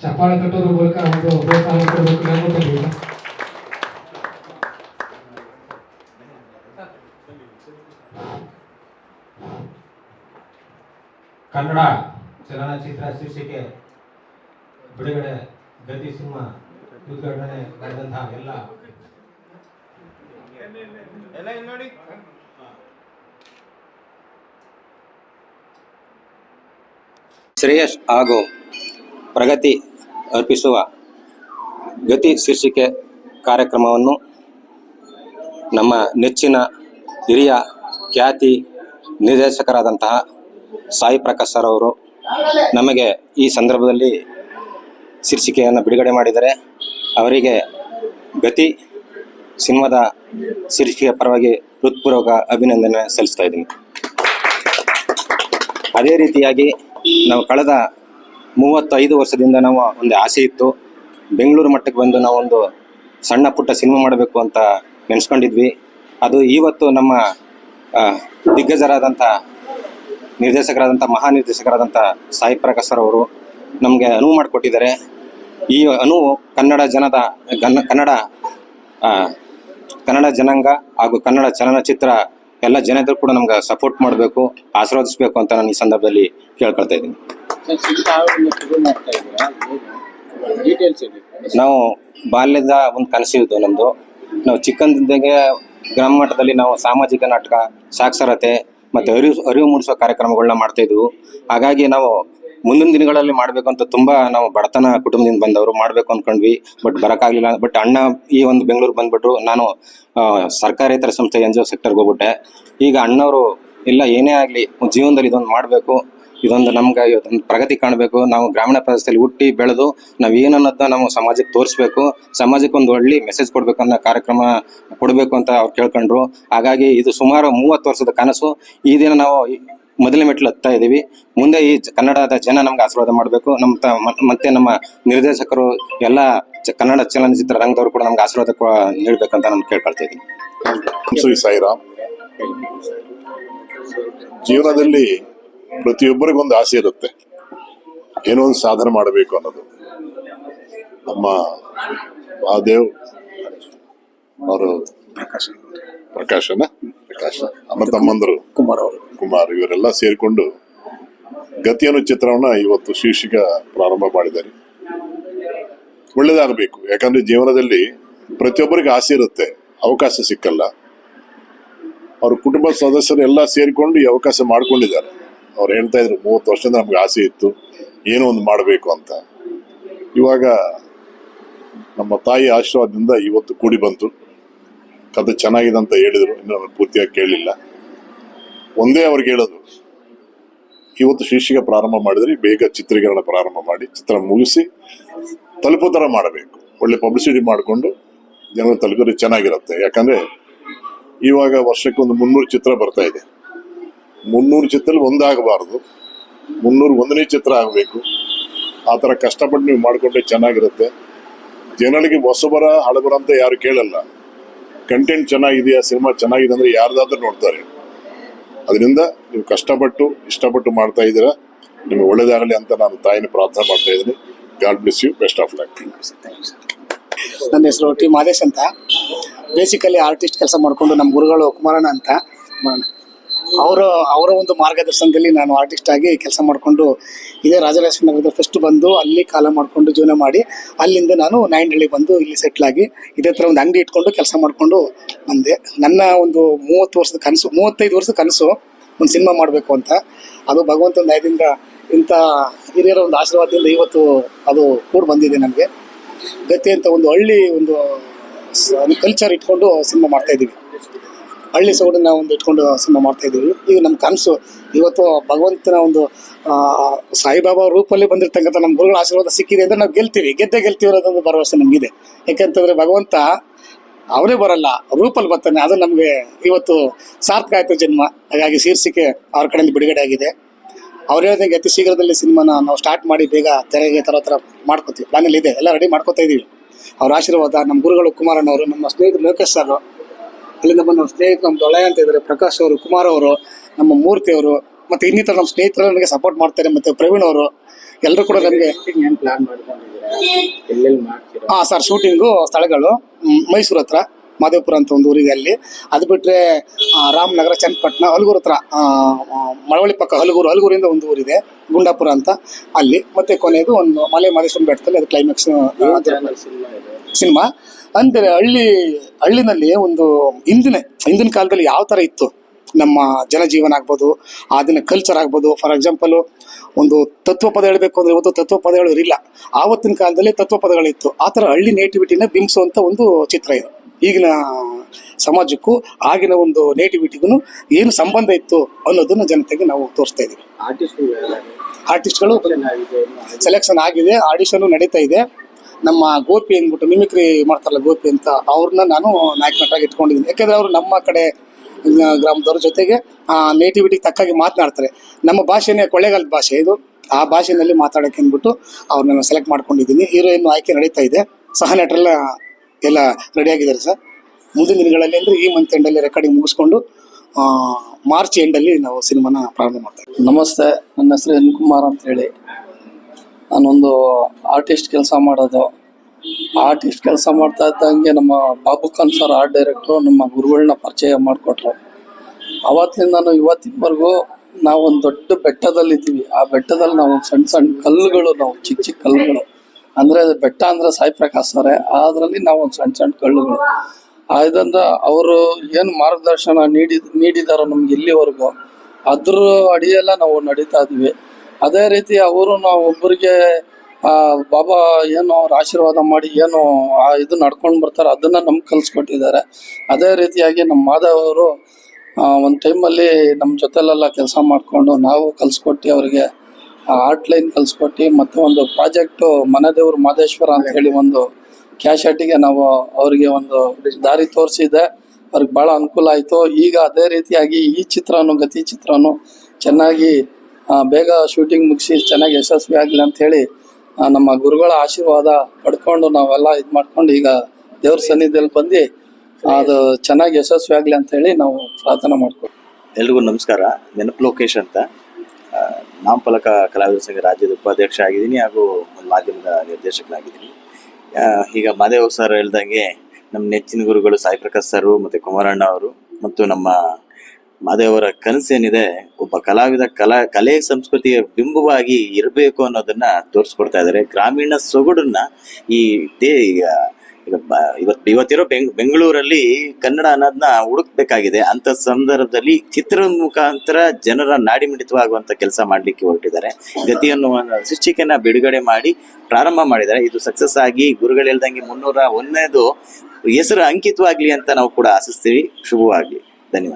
ಚಪ್ಪಾಳೆ ತಟ್ಟೋದ್ರ ಮೂಲಕ ಒಂದು ಪ್ರೋತ್ಸಾಹ ಕೊಡಬೇಕು ಹೇಳ್ಕೊತೀವಿ ಕನ್ನಡ ಚಲನಚಿತ್ರ ಶೀರ್ಷಿಕೆ ಬಿಡುಗಡೆ ಗತಿ ಸಿಂಹ ಉದ್ಘಾಟನೆ ಮಾಡಿದಂತಹ ಎಲ್ಲ. ಶ್ರೇಯಸ್ ಹಾಗೂ ಪ್ರಗತಿ ಅರ್ಪಿಸುವ ಗತಿ ಶೀರ್ಷಿಕೆ ಕಾರ್ಯಕ್ರಮವನ್ನು ನಮ್ಮ ನೆಚ್ಚಿನ ಹಿರಿಯ ಖ್ಯಾತಿ ನಿರ್ದೇಶಕರಾದಂತಹ ಸಾಯಿ ಪ್ರಕಾಶ್ ಸರ್ ಅವರು ನಮಗೆ ಈ ಸಂದರ್ಭದಲ್ಲಿ ಶೀರ್ಷಿಕೆಯನ್ನು ಬಿಡುಗಡೆ ಮಾಡಿದರೆ ಅವರಿಗೆ ಗತಿ ಸಿನಿಮಾದ ಶೀರ್ಷಿಕೆಯ ಪರವಾಗಿ ಹೃತ್ಪೂರ್ವಕ ಅಭಿನಂದನೆ ಸಲ್ಲಿಸ್ತಾ ಇದ್ದೀನಿ. ಅದೇ ರೀತಿಯಾಗಿ ನಾವು ಕಳೆದ ಮೂವತ್ತೈದು ವರ್ಷದಿಂದ ನಾವು ಒಂದು ಆಸೆ ಇತ್ತು. ಬೆಂಗಳೂರು ಮಟ್ಟಕ್ಕೆ ಬಂದು ನಾವೊಂದು ಸಣ್ಣ ಪುಟ್ಟ ಸಿನಿಮಾ ಮಾಡಬೇಕು ಅಂತ ನೆನೆಸ್ಕೊಂಡಿದ್ವಿ. ಅದು ಇವತ್ತು ನಮ್ಮ ದಿಗ್ಗಜರಾದಂಥ ನಿರ್ದೇಶಕರಾದಂಥ ಮಹಾನಿರ್ದೇಶಕರಾದಂಥ ಸಾಯಿ ಪ್ರಕಾಶ್ ಸರ್ ಅವರು ನಮಗೆ ಅನುವು ಮಾಡಿಕೊಟ್ಟಿದ್ದಾರೆ. ಈ ಅನುವು ಕನ್ನಡ ಜನದ ಗನ್ನ ಕನ್ನಡ ಕನ್ನಡ ಜನಾಂಗ ಹಾಗೂ ಕನ್ನಡ ಚಲನಚಿತ್ರ ಎಲ್ಲ ಜನರು ಕೂಡ ನಮ್ಗೆ ಸಪೋರ್ಟ್ ಮಾಡಬೇಕು ಆಶೀರ್ವದಿಸಬೇಕು ಅಂತ ನಾನು ಈ ಸಂದರ್ಭದಲ್ಲಿ ಕೇಳ್ಕೊಳ್ತಾ ಇದ್ದೀನಿ. ನಾವು ಬಾಲ್ಯದ ಒಂದು ಕನಸು ಇದ್ದು ನಮ್ಮದು ನಾವು ಚಿಕ್ಕಂದಿದ್ದಾಗೆ ಗ್ರಾಮ ಮಟ್ಟದಲ್ಲಿ ನಾವು ಸಾಮಾಜಿಕ ನಾಟಕ ಸಾಕ್ಷರತೆ ಮತ್ತು ಅರಿವು ಅರಿವು ಮೂಡಿಸುವ ಕಾರ್ಯಕ್ರಮಗಳನ್ನ ಮಾಡ್ತಾ ಇದ್ವು. ಹಾಗಾಗಿ ನಾವು ಮುಂದಿನ ದಿನಗಳಲ್ಲಿ ಮಾಡಬೇಕು ಅಂತ ತುಂಬಾ ನಾವು ಬಡತನ ಕುಟುಂಬದಿಂದ ಬಂದವರು ಮಾಡಬೇಕು ಅನ್ಕೊಂಡ್ವಿ. ಬಟ್ ಬರಕ್ಕಾಗ್ಲಿಲ್ಲ. ಬಟ್ ಅಣ್ಣ ಈ ಒಂದು ಬೆಂಗಳೂರು ಬಂದ್ಬಿಟ್ರು. ನಾನು ಸರ್ಕಾರೇತರ ಸಂಸ್ಥೆ ಎನ್ ಜಿ ಒ ಸೆಕ್ಟರ್ಗೆ ಹೋಗ್ಬಿಟ್ಟೆ. ಈಗ ಅಣ್ಣವರು, ಇಲ್ಲ ಏನೇ ಆಗಲಿ, ಜೀವನದಲ್ಲಿ ಇದೊಂದು ಮಾಡಬೇಕು. ಇದೊಂದು ನಮ್ಗೆ ಇವತ್ತೊಂದು ಪ್ರಗತಿ ಕಾಣಬೇಕು. ನಾವು ಗ್ರಾಮೀಣ ಪ್ರದೇಶದಲ್ಲಿ ಹುಟ್ಟಿ ಬೆಳೆದು ನಾವು ಏನನ್ನೋದನ್ನ ನಾವು ಸಮಾಜಕ್ಕೆ ತೋರಿಸ್ಬೇಕು ಸಮಾಜಕ್ಕೆ ಒಂದು ಒಳ್ಳೆ ಮೆಸೇಜ್ ಕೊಡ್ಬೇಕು ಅನ್ನೋ ಕಾರ್ಯಕ್ರಮ ಕೊಡಬೇಕು ಅಂತ ಅವ್ರು ಕೇಳ್ಕೊಂಡ್ರು. ಹಾಗಾಗಿ ಇದು ಸುಮಾರು ಮೂವತ್ತು ವರ್ಷದ ಕನಸು. ಈ ದಿನ ನಾವು ಮೊದಲ ಮೆಟ್ಲು ಹತ್ತಾ ಇದ್ದೀವಿ. ಮುಂದೆ ಈ ಕನ್ನಡದ ಜನ ನಮ್ಗೆ ಆಶೀರ್ವಾದ ಮಾಡಬೇಕು. ನಮ್ಮ ಮತ್ತೆ ನಮ್ಮ ನಿರ್ದೇಶಕರು, ಎಲ್ಲ ಕನ್ನಡ ಚಲನಚಿತ್ರ ರಂಗದವರು ಕೂಡ ನಮ್ಗೆ ಆಶೀರ್ವಾದ ನೀಡ್ಬೇಕಂತ ನಾನು ಕೇಳ್ಕೊಳ್ತಾ ಇದ್ದೀನಿ. ಜೀವನದಲ್ಲಿ ಪ್ರತಿಯೊಬ್ಬರಿಗೊಂದು ಆಸೆ ಇರುತ್ತೆ. ಏನೋ ಒಂದು ಸಾಧನೆ ಮಾಡಬೇಕು ಅನ್ನೋದು. ನಮ್ಮ ಮಹಾದೇವ್ ಅವರು ಪ್ರಕಾಶನ? ಪ್ರಕಾಶ. ನಮ್ಮ ತಮ್ಮಂದರು. ಕುಮಾರ್ ಅವರು. ಕುಮಾರ್ ಇವರೆಲ್ಲ ಸೇರಿಕೊಂಡು ಗತಿಯನ್ನು ಚಿತ್ರವನ್ನ ಇವತ್ತು ಶೀರ್ಷಿಕ ಪ್ರಾರಂಭ ಮಾಡಿದ್ದಾರೆ. ಒಳ್ಳೇದಾಗಬೇಕು. ಯಾಕಂದ್ರೆ ಜೀವನದಲ್ಲಿ ಪ್ರತಿಯೊಬ್ಬರಿಗೆ ಆಸೆ ಇರುತ್ತೆ. ಅವಕಾಶ ಸಿಕ್ಕಲ್ಲ. ಅವ್ರ ಕುಟುಂಬ ಸದಸ್ಯರು ಎಲ್ಲ ಸೇರಿಕೊಂಡು ಈ ಅವಕಾಶ ಮಾಡ್ಕೊಂಡಿದ್ದಾರೆ. ಅವ್ರು ಹೇಳ್ತಾ ಇದ್ರು, ಮೂವತ್ತು ವರ್ಷದಿಂದ ನಮ್ಗೆ ಆಸೆ ಇತ್ತು, ಏನೋ ಒಂದು ಮಾಡಬೇಕು ಅಂತ. ಇವಾಗ ನಮ್ಮ ತಾಯಿ ಆಶೀರ್ವಾದದಿಂದ ಇವತ್ತು ಕೂಡಿ ಬಂತು. ಕತೆ ಚೆನ್ನಾಗಿದೆ ಅಂತ ಹೇಳಿದರು, ಇನ್ನು ನಾನು ಪೂರ್ತಿಯಾಗಿ ಕೇಳಲಿಲ್ಲ. ಒಂದೇ ಅವ್ರಿಗೆ ಹೇಳೋದು, ಇವತ್ತು ಶೀರ್ಷಿಕೆ ಪ್ರಾರಂಭ ಮಾಡಿದ್ರೆ ಬೇಗ ಚಿತ್ರೀಕರಣ ಪ್ರಾರಂಭ ಮಾಡಿ, ಚಿತ್ರ ಮುಗಿಸಿ ತಲುಪೋ ಥರ ಮಾಡಬೇಕು. ಒಳ್ಳೆ ಪಬ್ಲಿಸಿಟಿ ಮಾಡಿಕೊಂಡು ಜನರು ತಲುಪಿದ್ರೆ ಚೆನ್ನಾಗಿರುತ್ತೆ. ಯಾಕಂದರೆ ಇವಾಗ ವರ್ಷಕ್ಕೊಂದು ಮುನ್ನೂರು ಚಿತ್ರ ಬರ್ತಾ ಇದೆ. ಮುನ್ನೂರು ಚಿತ್ರದಲ್ಲಿ ಒಂದಾಗಬಾರ್ದು. ಮುನ್ನೂರು ಒಂದನೇ ಚಿತ್ರ ಆಗಬೇಕು. ಆ ಥರ ಕಷ್ಟಪಟ್ಟು ನೀವು ಮಾಡಿಕೊಂಡ್ರೆ ಚೆನ್ನಾಗಿರುತ್ತೆ. ಜನಗಳಿಗೆ ಹೊಸಬರ ಹಳಬರ ಅಂತ ಯಾರು ಕೇಳಲ್ಲ. ಕಂಟೆಂಟ್ ಚೆನ್ನಾಗಿದೆಯಾ ಸಿನಿಮಾ ಚೆನ್ನಾಗಿದೆ ಅಂದರೆ ಯಾರ್ದಾದ್ರೂ ನೋಡ್ತಾರೆ. ಅದರಿಂದ ನೀವು ಕಷ್ಟಪಟ್ಟು, ಇಷ್ಟಪಟ್ಟು ಮಾಡ್ತಾ ಇದ್ದೀರಾ. ನಿಮಗೆ ಒಳ್ಳೇದಾಗಲಿ ಅಂತ ನಾನು ತಾಯಿನ ಪ್ರಾರ್ಥನೆ ಮಾಡ್ತಾ ಇದ್ದೀನಿ. God bless you best of luck ನನ್ನ ಹೆಸರು ಟಿ. ಮಾದೇಶ್ ಅಂತ. ಬೇಸಿಕಲಿ ಆರ್ಟಿಸ್ಟ್ ಕೆಲಸ ಮಾಡಿಕೊಂಡು ನಮ್ಮ ಗುರುಗಳು ಕುಮಾರಣ್ಣ ಅಂತ. ಅವರ ಅವರ ಒಂದು ಮಾರ್ಗದರ್ಶನದಲ್ಲಿ ನಾನು ಆರ್ಟಿಸ್ಟ್ ಆಗಿ ಕೆಲಸ ಮಾಡಿಕೊಂಡು ಇದೇ ರಾಜರಾಜೇಶ್ವರ ನಗರದ ಫಸ್ಟ್ ಬಂದು ಅಲ್ಲಿ ಕಾಲ ಮಾಡಿಕೊಂಡು ಜೀವನ ಮಾಡಿ, ಅಲ್ಲಿಂದ ನಾನು ನಾಯಂಡಳ್ಳಿ ಬಂದು ಇಲ್ಲಿ ಸೆಟ್ಲ್ ಆಗಿ ಇದೇ ಥರ ಒಂದು ಅಂಗಡಿ ಇಟ್ಕೊಂಡು ಕೆಲಸ ಮಾಡಿಕೊಂಡು ಬಂದೆ. ನನ್ನ ಒಂದು ಮೂವತ್ತು ವರ್ಷದ ಕನಸು, ಮೂವತ್ತೈದು ವರ್ಷದ ಕನಸು ಒಂದು ಸಿನಿಮಾ ಮಾಡಬೇಕು ಅಂತ. ಅದು ಭಗವಂತನ ದಯದಿಂದ ಇಂಥ ಹಿರಿಯರ ಒಂದು ಆಶೀರ್ವಾದದಿಂದ ಇವತ್ತು ಅದು ಕೂಡ ಬಂದಿದೆ ನನಗೆ. ಗತಿ ಅಂತ ಒಂದು ಹಳ್ಳಿ ಒಂದು ಕಲ್ಚರ್ ಇಟ್ಕೊಂಡು ಸಿನಿಮಾ ಮಾಡ್ತಾ ಇದ್ದೀವಿ. ಹಳ್ಳಿ ಸೊಗಡನ್ನ ಒಂದು ಇಟ್ಕೊಂಡು ಸಿನಿಮಾ ಮಾಡ್ತಾ ಇದ್ದೀವಿ. ಈಗ ನಮ್ಮ ಕನಸು. ಇವತ್ತು ಭಗವಂತನ ಒಂದು ಸಾಯಿಬಾಬಾ ರೂಪಲ್ಲಿ ಬಂದಿರ್ತಕ್ಕಂಥ ನಮ್ಮ ಗುರುಗಳ ಆಶೀರ್ವಾದ ಸಿಕ್ಕಿದೆ ಅಂದ್ರೆ ನಾವು ಗೆಲ್ತೀವಿ. ಗೆದ್ದೆ ಗೆಲ್ತೀವಿ ಅನ್ನೋದೊಂದು ಭರವಸೆ ನಮಗಿದೆ. ಯಾಕೆಂತಂದ್ರೆ ಭಗವಂತ ಅವರೇ ಬರಲ್ಲ, ರೂಪಲ್ಲಿ ಬರ್ತಾನೆ. ಅದು ನಮಗೆ ಇವತ್ತು ಸಾರ್ಥಕ ಆಯಿತು ಜನ್ಮ. ಹಾಗಾಗಿ ಶೀರ್ಷಿಕೆ ಅವ್ರ ಕಡೆಯಿಂದ ಬಿಡುಗಡೆ ಆಗಿದೆ. ಅವ್ರು ಹೇಳ್ದಂಗೆ ಅತಿ ಶೀಘ್ರದಲ್ಲಿ ಸಿನಿಮಾನ ನಾವು ಸ್ಟಾರ್ಟ್ ಮಾಡಿ ಬೇಗ ತೆರೆಗೆ ತರೋ ಥರ ಮಾಡ್ಕೋತೀವಿ. ಪ್ಲಾನಲ್ಲಿ ಇದೆ. ಎಲ್ಲ ರೆಡಿ ಮಾಡ್ಕೋತಾ ಇದ್ದೀವಿ ಅವ್ರ ಆಶೀರ್ವಾದ ನಮ್ಮ ಗುರುಗಳು ಕುಮಾರಣ್ಣವರು ನಮ್ಮ ಸ್ನೇಹಿತರು ಲೋಕೇಶ್ ಸರ್ ಅಲ್ಲಿಂದ ಬಂದು ನಮ್ಮ ಸ್ನೇಹಿತರು ನಮ್ಮ ದೊಳೆ ಅಂತ ಇದ್ದಾರೆ ಪ್ರಕಾಶ್ ಅವರು ಕುಮಾರ್ ಅವರು ನಮ್ಮ ಮೂರ್ತಿ ಅವರು ಮತ್ತೆ ಇನ್ನಿತರ ನಮ್ಮ ಸ್ನೇಹಿತರು ನನಗೆ ಸಪೋರ್ಟ್ ಮಾಡ್ತಾರೆ ಮತ್ತೆ ಪ್ರವೀಣ್ ಅವರು ಎಲ್ಲರೂ ಕೂಡ ನಮಗೆ ಏನು ಪ್ಲಾನ್ ಮಾಡ್ಕೊಂಡಿದ್ದೀರಾ? ಹಾಂ ಸರ್ ಶೂಟಿಂಗು ಸ್ಥಳಗಳು ಮೈಸೂರು ಹತ್ರ. ಮಾದೇವಪುರ ಅಂತ ಒಂದು ಊರಿದೆ ಅಲ್ಲಿ. ಅದು ಬಿಟ್ಟರೆ ರಾಮನಗರ ಚನ್ನಪಟ್ಟಣ ಹಲಗೂರು ಹತ್ರ ಮಳವಳ್ಳಿ ಪಕ್ಕ ಹಲಗೂರು ಹಲಗೂರಿಂದ ಒಂದು ಊರಿದೆ ಗುಂಡಾಪುರ ಅಂತ ಅಲ್ಲಿ. ಮತ್ತೆ ಕೊನೆಯದು ಒಂದು ಮಲೆ ಮಾದೇಶ್ವರ ಬೆಟ್ಟದಲ್ಲಿ ಅದು ಕ್ಲೈಮ್ಯಾಕ್ಸ್ ಸಿನಿಮಾ ಅಂದರೆ ಹಳ್ಳಿ ಹಳ್ಳಿನಲ್ಲಿ ಒಂದು ಹಿಂದಿನ ಹಿಂದಿನ ಕಾಲದಲ್ಲಿ ಯಾವ ಥರ ಇತ್ತು? ನಮ್ಮ ಜನಜೀವನ ಆಗ್ಬೋದು ಆ ದಿನ ಕಲ್ಚರ್ ಆಗ್ಬೋದು. ಫಾರ್ ಎಕ್ಸಾಂಪಲು ಒಂದು ತತ್ವ ಪದ ಹೇಳಬೇಕು ಅಂದರೆ ಇವತ್ತು ತತ್ವ ಪದಗಳು ಇರಲಿಲ್ಲ. ಆವತ್ತಿನ ಕಾಲದಲ್ಲಿ ತತ್ವ ಪದಗಳಿತ್ತು. ಆ ಥರ ಹಳ್ಳಿ ನೇಟಿವಿಟಿನ ಬಿಂಬಿಸುವಂಥ ಒಂದು ಚಿತ್ರ ಇದು. ಈಗಿನ ಸಮಾಜಕ್ಕೂ ಆಗಿನ ಒಂದು ನೇಟಿವಿಟಿಗೂ ಏನು ಸಂಬಂಧ ಇತ್ತು ಅನ್ನೋದನ್ನು ಜನತೆಗೆ ನಾವು ತೋರಿಸ್ತಾ ಇದ್ದೀವಿ ಆರ್ಟಿಸ್ಟ್ ಆರ್ಟಿಸ್ಟ್ಗಳು ಸೆಲೆಕ್ಷನ್ ಆಗಿದೆ ಆಡಿಷನ್ ನಡೀತಾ ಇದೆ. ನಮ್ಮ ಗೋಪಿ ಅಂದ್ಬಿಟ್ಟು ಮಿಮಿಕ್ರಿ ಮಾಡ್ತಾರಲ್ಲ ಗೋಪಿ ಅಂತ ಅವ್ರನ್ನ ನಾನು ನಾಯಕ ನಟರಾಗಿ ಇಟ್ಕೊಂಡಿದ್ದೀನಿ. ಯಾಕೆಂದ್ರೆ ಅವರು ನಮ್ಮ ಕಡೆ ಗ್ರಾಮದವ್ರ ಜೊತೆಗೆ ನೇಟಿವಿಟಿಗೆ ತಕ್ಕಾಗಿ ಮಾತನಾಡ್ತಾರೆ. ನಮ್ಮ ಭಾಷೆನೇ ಕೊಳ್ಳೇಗಾಲದ ಭಾಷೆ ಇದು. ಆ ಭಾಷೆನಲ್ಲಿ ಮಾತಾಡೋಕೆ ಅಂದ್ಬಿಟ್ಟು ಅವ್ರನ್ನ ಸೆಲೆಕ್ಟ್ ಮಾಡ್ಕೊಂಡಿದ್ದೀನಿ. ಹೀರೋಯಿನ್ ಆಯ್ಕೆ ನಡೀತಾ ಇದೆ. ಸಹ ನಟರೆಲ್ಲ ಎಲ್ಲ ರೆಡಿಯಾಗಿದ್ದಾರೆ ಸರ್ ಮುಂದಿನ ದಿನಗಳಲ್ಲಿ ಅಂದರೆ ಈ ಮಂತ್ ಎಂಡಲ್ಲಿ ರೆಕಾರ್ಡಿಂಗ್ ಮುಗಿಸ್ಕೊಂಡು ಮಾರ್ಚ್ ಎಂಡಲ್ಲಿ ನಾವು ಸಿನಿಮಾನ ಪ್ರಾರಂಭ ಮಾಡ್ತೇವೆ ನಮಸ್ತೆ, ನನ್ನ ಹೆಸರು ಎನ್ ಕುಮಾರ್ ಅಂತ ಹೇಳಿ. ನಾನೊಂದು ಆರ್ಟಿಸ್ಟ್ ಕೆಲಸ ಮಾಡೋದು. ಆರ್ಟಿಸ್ಟ್ ಕೆಲಸ ಮಾಡ್ತಾ ಇದ್ದಂಗೆ ನಮ್ಮ Babu Khan sir art director ನಮ್ಮ ಗುರುಗಳನ್ನ ಪರಿಚಯ ಮಾಡಿಕೊಟ್ರು. ಅವತ್ತಿಂದನೂ ಇವತ್ತಿನವರೆಗೂ ನಾವು ಒಂದು ದೊಡ್ಡ ಬೆಟ್ಟದಲ್ಲಿದ್ದೀವಿ. ಆ ಬೆಟ್ಟದಲ್ಲಿ ನಾವು ಸಣ್ಣ ಸಣ್ಣ ಕಲ್ಲುಗಳು, ನಾವು ಚಿಕ್ಕ ಚಿಕ್ಕ ಕಲ್ಲುಗಳು. ಅಂದರೆ ಬೆಟ್ಟ ಅಂದರೆ ಸಾಯಿ ಪ್ರಕಾಶ್ ಸರೇ ಅದರಲ್ಲಿ ನಾವು ಒಂದು ಸಣ್ಣ ಸಣ್ಣ ಕಲ್ಲುಗಳು ಆದ್ರಿಂದ ಅವರು ಏನು ಮಾರ್ಗದರ್ಶನ ನೀಡಿ ನೀಡಿದಾರೋ ನಮ್ಗೆ ಇಲ್ಲಿವರೆಗೂ, ಅದ್ರ ಅಡಿಯೆಲ್ಲ ನಾವು ನಡೀತಾ ಇದ್ವಿ. ಅದೇ ರೀತಿ ಅವರು ನಾವು ಒಬ್ಬರಿಗೆ ಬಾಬಾ ಏನು ಅವ್ರ ಆಶೀರ್ವಾದ ಮಾಡಿ ಏನು, ಆ, ಇದು ನಡ್ಕೊಂಡು ಬರ್ತಾರೆ ಅದನ್ನ ನಮ್ಗೆ ಕಲಿಸ್ಕೊಟ್ಟಿದ್ದಾರೆ. ಅದೇ ರೀತಿಯಾಗಿ ನಮ್ಮ ಮಾಧವ್ ಅವರು ಒಂದು ಟೈಮಲ್ಲಿ ನಮ್ಮ ಜೊತೆಲೆಲ್ಲ ಕೆಲಸ ಮಾಡಿಕೊಂಡು ನಾವು ಕಲಿಸ್ಕೊಟ್ಟು ಅವರಿಗೆ ಆರ್ಟ್ ಲೈನ್ ಕಲಿಸ್ಕೊಟ್ಟು ಮತ್ತು ಒಂದು ಪ್ರಾಜೆಕ್ಟು ಮನೆ ಮಾದೇಶ್ವರ ಅಂತ ಹೇಳಿ ಒಂದು ಕ್ಯಾಶೆಟ್ಟಿಗೆ ನಾವು ಅವರಿಗೆ ಒಂದು ದಾರಿ ತೋರಿಸಿದೆ. ಅವ್ರಿಗೆ ಭಾಳ ಅನುಕೂಲ ಆಯಿತು. ಈಗ ಅದೇ ರೀತಿಯಾಗಿ ಈ ಚಿತ್ರನು, ಗತಿ ಚಿತ್ರನು ಚೆನ್ನಾಗಿ ಬೇಗ ಶೂಟಿಂಗ್ ಮುಗಿಸಿ ಚೆನ್ನಾಗಿ ಯಶಸ್ವಿ ಆಗಲಿ ಅಂತ ಹೇಳಿ ನಮ್ಮ ಗುರುಗಳ ಆಶೀರ್ವಾದ ಪಡ್ಕೊಂಡು ನಾವೆಲ್ಲ ಇದು ಮಾಡ್ಕೊಂಡು ಈಗ ದೇವ್ರ ಸನ್ನಿಧಿಯಲ್ಲಿ ಬಂದು ಅದು ಚೆನ್ನಾಗಿ ಯಶಸ್ವಿ ಆಗಲಿ ಅಂತ ಹೇಳಿ ನಾವು ಪ್ರಾರ್ಥನೆ ಮಾಡ್ಕೊ ಎಲ್ರಿಗೂ ನಮಸ್ಕಾರ. ನೆನಪು ಲೋಕೇಶ್ ಅಂತ. ನಾಮಫಲಕ ಕಲಾವಿದರ ಸಂಘ ರಾಜ್ಯದ ಉಪಾಧ್ಯಕ್ಷ ಆಗಿದ್ದೀನಿ ಹಾಗೂ ಒಂದು ಮಾಧ್ಯಮದ ನಿರ್ದೇಶಕನಾಗಿದ್ದೀನಿ. ಈಗ ಮಾದೇವ್ ಸರ್ ಹೇಳ್ದಂಗೆ ನಮ್ಮ ನೆಚ್ಚಿನ ಗುರುಗಳು ಸಾಯಿ ಪ್ರಕಾಶ್ ಸರ್ ಮತ್ತು ಕುಮಾರಣ್ಣ ಅವರು ಮತ್ತು ನಮ್ಮ ಮಾದೇವರ ಕನಸೇನಿದೆ ಒಬ್ಬ ಕಲಾವಿದ ಕಲಾ, ಕಲೆ ಸಂಸ್ಕೃತಿಯ ಬಿಂಬವಾಗಿ ಇರಬೇಕು ಅನ್ನೋದನ್ನ ತೋರಿಸ್ಕೊಡ್ತಾ ಇದ್ದಾರೆ. ಗ್ರಾಮೀಣ ಸೊಗಡನ್ನ ಈ ದೇ ಇವತ್ತು ಇವತ್ತಿರೋ ಬೆಂಗ್, ಬೆಂಗಳೂರಲ್ಲಿ ಕನ್ನಡ ಅನ್ನೋದನ್ನ ಹುಡುಕ್ಬೇಕಾಗಿದೆ. ಅಂತ ಸಂದರ್ಭದಲ್ಲಿ ಚಿತ್ರದ ಮುಖಾಂತರ ಜನರ ನಾಡಿ ಮಿಡಿತವಾಗುವಂತ ಕೆಲಸ ಮಾಡ್ಲಿಕ್ಕೆ ಹೊರಟಿದ್ದಾರೆ. ಗತಿ ಅನ್ನುವ ಶಿಕ್ಷಿಕೆಯನ್ನ ಬಿಡುಗಡೆ ಮಾಡಿ ಪ್ರಾರಂಭ ಮಾಡಿದ್ದಾರೆ. ಇದು ಸಕ್ಸಸ್ ಆಗಿ ಗುರುಗಳು ಹೇಳ್ದಂಗೆ ಮುನ್ನೂರ ಒಂದನೇದು ಹೆಸರು ಅಂಕಿತವಾಗ್ಲಿ ಅಂತ ನಾವು ಕೂಡ ಆಶಿಸ್ತೀವಿ. ಶುಭವಾಗ್ಲಿ.